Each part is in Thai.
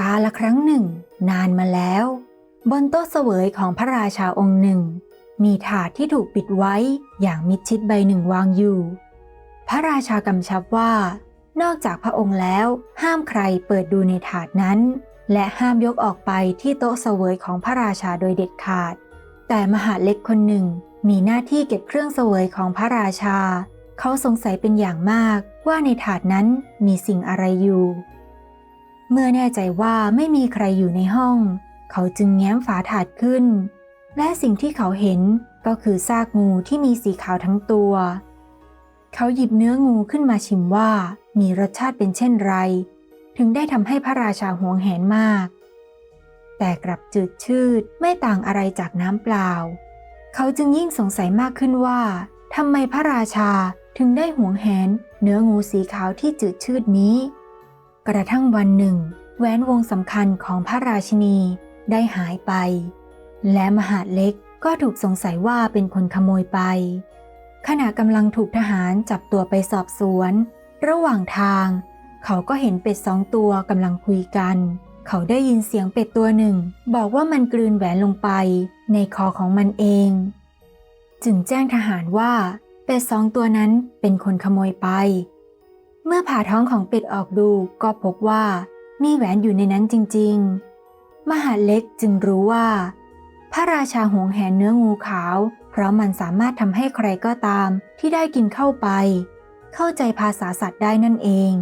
กาละครั้งหนึ่ง นานมาแล้ว บนโต๊ะเสวยของพระราชาองค์หนึ่ง มีถาดที่ถูกปิดไว้อย่างมิดชิดใบหนึ่งวางอยู่ พระราชากำชับว่า นอกจากพระองค์แล้วห้ามใครเปิดดูในถาดนั้น และห้ามยกออกไปที่โต๊ะเสวยของพระราชาโดยเด็ดขาด แต่มหาเล็กคนหนึ่งมีหน้าที่เก็บเครื่องเสวยของพระราชา เขาสงสัยเป็นอย่างมากว่าในถาดนั้นมีสิ่งอะไรอยู่ เมื่อแน่ใจว่าไม่มีใครอยู่ในห้อง เขาจึงแง้มฝาถาดขึ้น และสิ่งที่เขาเห็นก็คือซากงูที่มีสีขาวทั้งตัว เขาหยิบเนื้องูขึ้นมาชิมว่ามีรสชาติเป็นเช่นไร ถึงได้ทำให้พระราชาหวงแหนมาก แต่กลับจืดชืดไม่ต่างอะไรจากน้ำเปล่า เขาจึงยิ่งสงสัยมากขึ้นว่าทำไมพระราชาถึงได้หวงแหนเนื้องูสีขาวที่จืดชืดนี้ กระทั่งวันหนึ่ง แหวนวงสำคัญของพระราชินีได้หายไป และมหาดเล็กก็ถูกสงสัยว่าเป็นคนขโมยไป ขณะกำลังถูกทหารจับตัวไปสอบสวน ระหว่างทาง เขาก็เห็นเป็ดสองตัวกำลังคุยกัน เขาได้ยินเสียงเป็ดตัวหนึ่ง บอกว่ามันกลืนแหวนลงไป ในคอของมันเอง จึงแจ้งทหารว่า เป็ดสองตัวนั้นเป็นคนขโมยไป เมื่อผ่าท้องของเป็ดออกดูก็พบว่ามีแหวนอยู่ในนั้นจริง ๆ มหาเล็กจึงรู้ว่า พระราชาหวงแหนเนื้องูขาว เพราะมันสามารถทำให้ใครก็ตามที่ได้กินเข้าไป เข้าใจภาษาสัตว์ได้นั่นเอง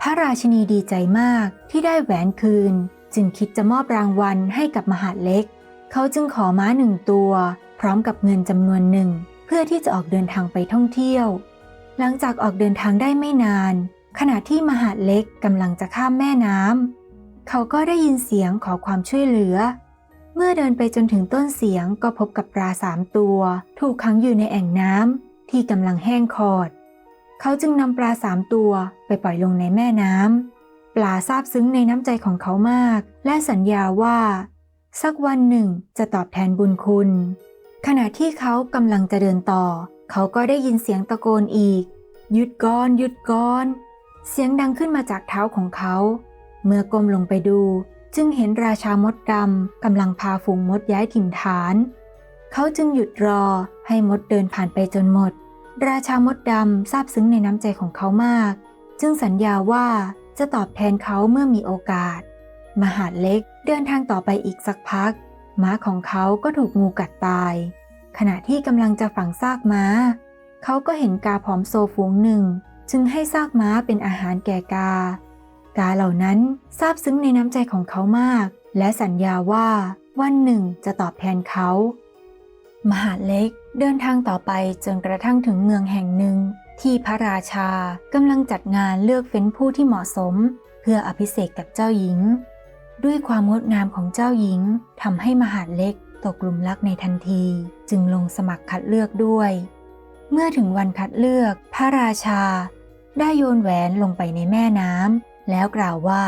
พระราชินีดีใจมากที่ได้แหวนคืน จึงคิดจะมอบรางวัลให้กับมหาเล็ก เขาจึงขอม้าหนึ่งตัว พร้อมกับเงินจำนวนหนึ่ง เพื่อที่จะออกเดินทางไปท่องเที่ยว หลังจากออกเดินทางได้ไม่นาน ขณะที่มหาเล็กกำลังจะข้ามแม่น้ำเขาก็ได้ยินเสียงขอความช่วยเหลือ เมื่อเดินไปจนถึงต้นเสียงก็พบกับปลาสามตัว ถูกขังอยู่ในแอ่งน้ำที่กำลังแห้งขอด เขาจึงนำปลาสามตัวไปปล่อยลงในแม่น้ำปลาซาบซึ้งในน้ำใจของเขามาก และสัญญาว่า สักวันหนึ่งจะตอบแทนบุญคุณ ขณะที่เขากำลังจะเดินต่อ เขาก็ได้ยินเสียงตะโกนอีก หยุดก่อนหยุดก่อน เสียงดังขึ้นมาจากเท้าของเขา เมื่อก้มลงไปดู จึงเห็นราชามดดำกำลังพาฝูงมดย้ายถิ่นฐาน เขาจึงหยุดรอให้มดเดินผ่านไปจนหมด ราชามดดำซาบซึ้งในน้ำใจของเขามาก จึงสัญญาว่าจะตอบแทนเขาเมื่อมีโอกาส มหาเล็กเดินทางต่อไปอีกสักพักม้าของเขาก็ถูกงูกัดตาย ขณะที่กำลังจะฝังซากม้า เขาก็เห็นกาผอมโซฝูงหนึ่ง จึงให้ซากม้าเป็นอาหารแก่กา กาเหล่านั้นซาบซึ้งในน้ำใจของเขามาก และสัญญาว่าวันหนึ่งจะตอบแทนเขา มหาเล็กเดินทางต่อไปจนกระทั่งถึงเมืองแห่งหนึ่ง ที่พระราชากำลังจัดงานเลือกเฟ้นผู้ที่เหมาะสม เพื่ออภิเษกกับเจ้าหญิง ด้วยความงดงามของเจ้าหญิงทำให้มหาเล็ก ตกหลุมรักในทันทีจึงลงสมัครคัดเลือกด้วย เมื่อถึงวันคัดเลือก พระราชา ได้โยนแหวนลงไปในแม่น้ำแล้วกล่าวว่า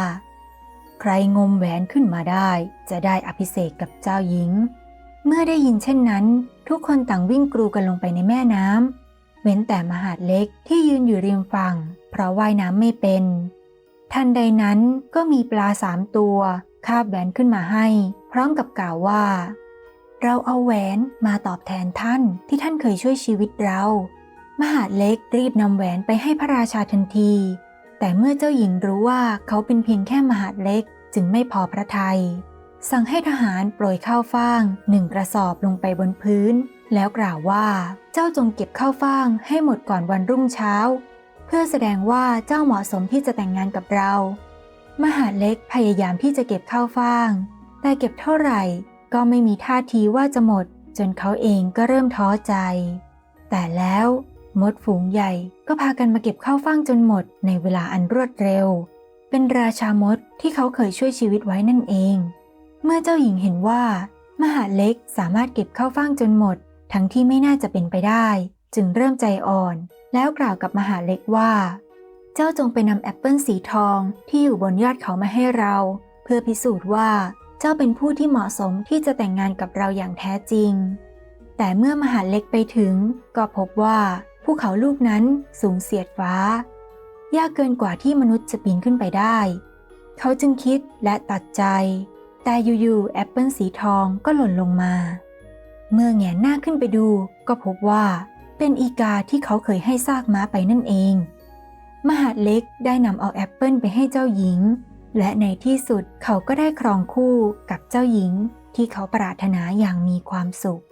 ใครงมแหวนขึ้นมาได้ จะได้อภิเษกกับเจ้าหญิง เมื่อได้ยินเช่นนั้น ทุกคนต่างวิ่งกรูกันลงไปในแม่น้ำเว้นแต่มหาดเล็กที่ยืนอยู่ริมฝั่ง เพราะว่ายน้ำไม่เป็น ทันใดนั้นก็มีปลาสามตัวคาบแหวนขึ้นมาให้ พร้อมกับกล่าวว่า เราเอาแหวนมาตอบแทนท่านที่ท่านเคยช่วยชีวิตเรา มหาดเล็กรีบนำแหวนไปให้พระราชาทันที แต่เมื่อเจ้าหญิงรู้ว่าเขาเป็นเพียงแค่มหาดเล็กจึงไม่พอพระทยัยสั่งให้ทหารโปรยข้าวฟ่างหนึ่งกระสอบลงไปบนพื้น แล้วกล่าวว่าเจ้าจงเก็บข้าวฟ่างให้หมดก่อนวันรุ่งเช้า เพื่อแสดงว่าเจ้าเหมาะสมที่จะแต่งงานกับเรา มหาเล็กพยายามที่จะเก็บข้าวฟ่าง แต่เก็บเท่าไหร่ ก็ไม่มีท่าทีว่าจะหมด จนเขาเองก็เริ่มท้อใจ แต่แล้วมดฝูงใหญ่ก็พากันมาเก็บข้าวฟ่างจนหมดในเวลาอันรวดเร็ว เป็นราชามดที่เขาเคยช่วยชีวิตไว้นั่นเอง เมื่อเจ้าหญิงเห็นว่า มหาเล็กสามารถเก็บข้าวฟ่างจนหมด ทั้งที่ไม่น่าจะเป็นไปได้ จึงเริ่มใจอ่อน แล้วกล่าวกับมหาเล็กว่า เจ้าจงไปนำแอปเปิลสีทองที่อยู่บนยอดเขามาให้เรา เพื่อพิสูจน์ว่า เจ้าเป็นผู้ที่เหมาะสมที่จะแต่งงานกับเราอย่างแท้จริง แต่เมื่อมหาเล็กไปถึง ก็พบว่าภูเขาลูกนั้นสูงเสียดฟ้า ยากเกินกว่าที่มนุษย์จะปีนขึ้นไปได้ เขาจึงคิดและตัดใจ แต่อยู่ๆแอปเปิลสีทองก็หล่นลงมา เมื่อแงนหน้าขึ้นไปดู ก็พบว่าเป็นอีกาที่เขาเคยให้ซากม้าไปนั่นเอง มหาเล็กได้นำเอาแอปเปิลไปให้เจ้าหญิง และในที่สุดเขาก็ได้ครองคู่กับเจ้าหญิงที่เขาปรารถนาอย่างมีความสุข